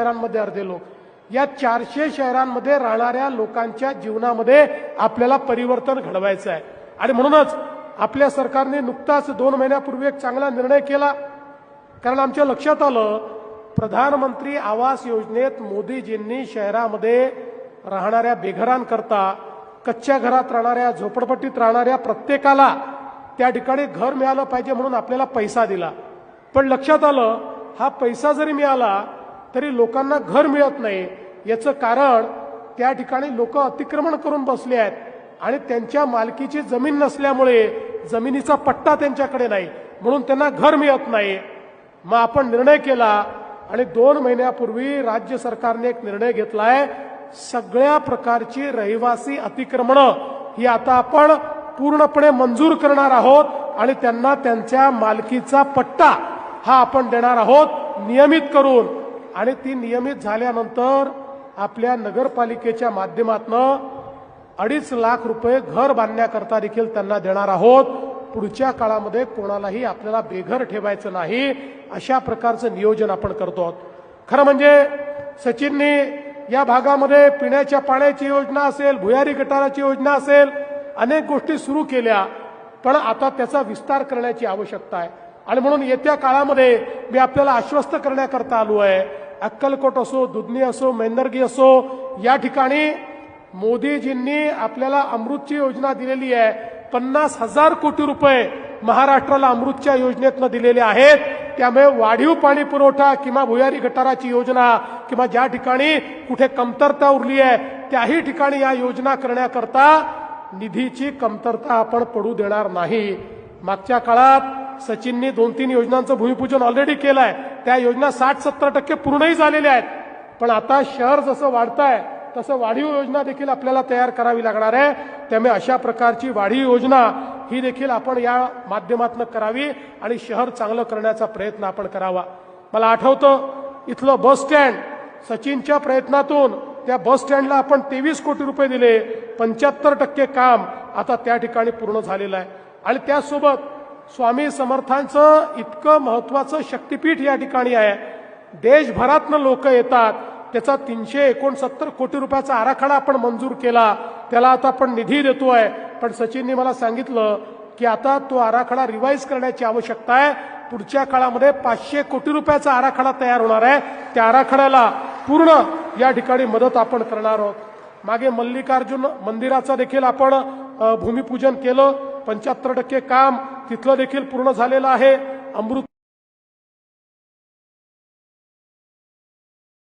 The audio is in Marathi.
शहरांमध्ये अर्धे लोक. या चारशे शहरांमध्ये राहणाऱ्या लोकांच्या जीवनामध्ये आपल्याला परिवर्तन घडवायचं आहे. आणि म्हणूनच आपल्या सरकारने नुकताच दोन महिन्यापूर्वी एक चांगला निर्णय केला. कारण आमच्या लक्षात आलं प्रधानमंत्री आवास योजनेत मोदीजींनी शहरामध्ये राहणाऱ्या बेघरांकरता कच्च्या घरात राहणाऱ्या झोपडपट्टीत राहणाऱ्या प्रत्येकाला त्या ठिकाणी घर मिळालं पाहिजे म्हणून आपल्याला पैसा दिला. पण लक्षात आलं हा पैसा जरी मिळाला तरी लोकांना घर मिळत नाही. याचं कारण त्या ठिकाणी लोक अतिक्रमण करून बसले आहेत आणि त्यांच्या मालकीची जमीन नसल्यामुळे जमिनीचा पट्टा त्यांच्याकडे नाही. म्हणून त्यांना घर मिळत नाही. मग आपण निर्णय केला आणि दोन महिन्यापूर्वी राज्य सरकारने एक निर्णय घेतलाय. सगळ्या प्रकारची रहिवासी अतिक्रमणं ही आता आपण पूर्णपणे मंजूर करणार आहोत आणि त्यांना त्यांच्या मालकीचा पट्टा हा आपण देणार आहोत. नियमित करून आणि ती नियमित झाल्यानंतर आपल्या नगरपालिकेच्या माध्यमातनं अडीच लाख रुपये घर बांधण्याकरता देखील त्यांना देणार आहोत. पुढच्या काळामध्ये कोणालाही आपल्याला बेघर ठेवायचं नाही अशा प्रकारचं नियोजन आपण करतो आहोत. खरं म्हणजे सचिननी या भागामध्ये पिण्याच्या पाण्याची योजना असेल भुयारी गटाराची योजना असेल अनेक गोष्टी सुरू केल्या पण आता त्याचा विस्तार करण्याची आवश्यकता आहे. आणि म्हणून येत्या काळामध्ये मी आपल्याला आश्वस्त करण्याकरता आलो आहे. अक्कलकोट असो दुधनी असो मेंदर्गी असो या ठिकाणी मोदीजींनी आपल्याला अमृतची योजना दिलेली आहे. पन्नास हजार कोटी रुपये महाराष्ट्राला अमृतच्या योजनेतनं दिलेले आहेत. त्यामुळे वाढीव पाणी पुरवठा किंवा भुयारी गटाराची योजना किंवा ज्या ठिकाणी कुठे कमतरता उरली आहे त्याही ठिकाणी या योजना करण्याकरता निधीची कमतरता आपण पडू देणार नाही. मागच्या काळात सचिननी दोन तीन योजनांचं भूमिपूजन ऑलरेडी केलं आहे त्या योजना साठ सत्तर टक्के पूर्णही झालेल्या आहेत. पण आता शहर जसं वाढत आहे तसं वाढीव योजना देखील आपल्याला तयार करावी लागणार आहे. त्यामुळे अशा प्रकारची वाढीव योजना ही देखील आपण या माध्यमातून करावी आणि शहर चांगलं करण्याचा प्रयत्न आपण करावा. मला आठवतं इथलं बस स्टँड सचिनच्या प्रयत्नातून त्या बस स्टँडला आपण तेवीस कोटी रुपये दिले. पंच्याहत्तर टक्के काम आता त्या ठिकाणी पूर्ण झालेलं आहे. आणि त्यासोबत स्वामी समर्थांचं इतकं महत्वाचं शक्तिपीठ या ठिकाणी आहे. देशभरातनं लोक येतात. त्याचा तीनशे एकोणसत्तर कोटी रुपयाचा आराखडा आपण मंजूर केला. त्याला आता आपण निधी देतोय. पण सचिननी मला सांगितलं की आता तो आराखडा रिवाईज करण्याची आवश्यकता आहे. पुढच्या काळामध्ये पाचशे कोटी रुपयाचा आराखडा तयार होणार आहे. त्या आराखड्याला पूर्ण या ठिकाणी मदत आपण करणार आहोत. मागे मल्लिकार्जुन मंदिराचं देखील आपण भूमिपूजन केलं. पंच्याहत्तर टक्के काम तिथलं देखील पूर्ण झालेलं आहे. अमृत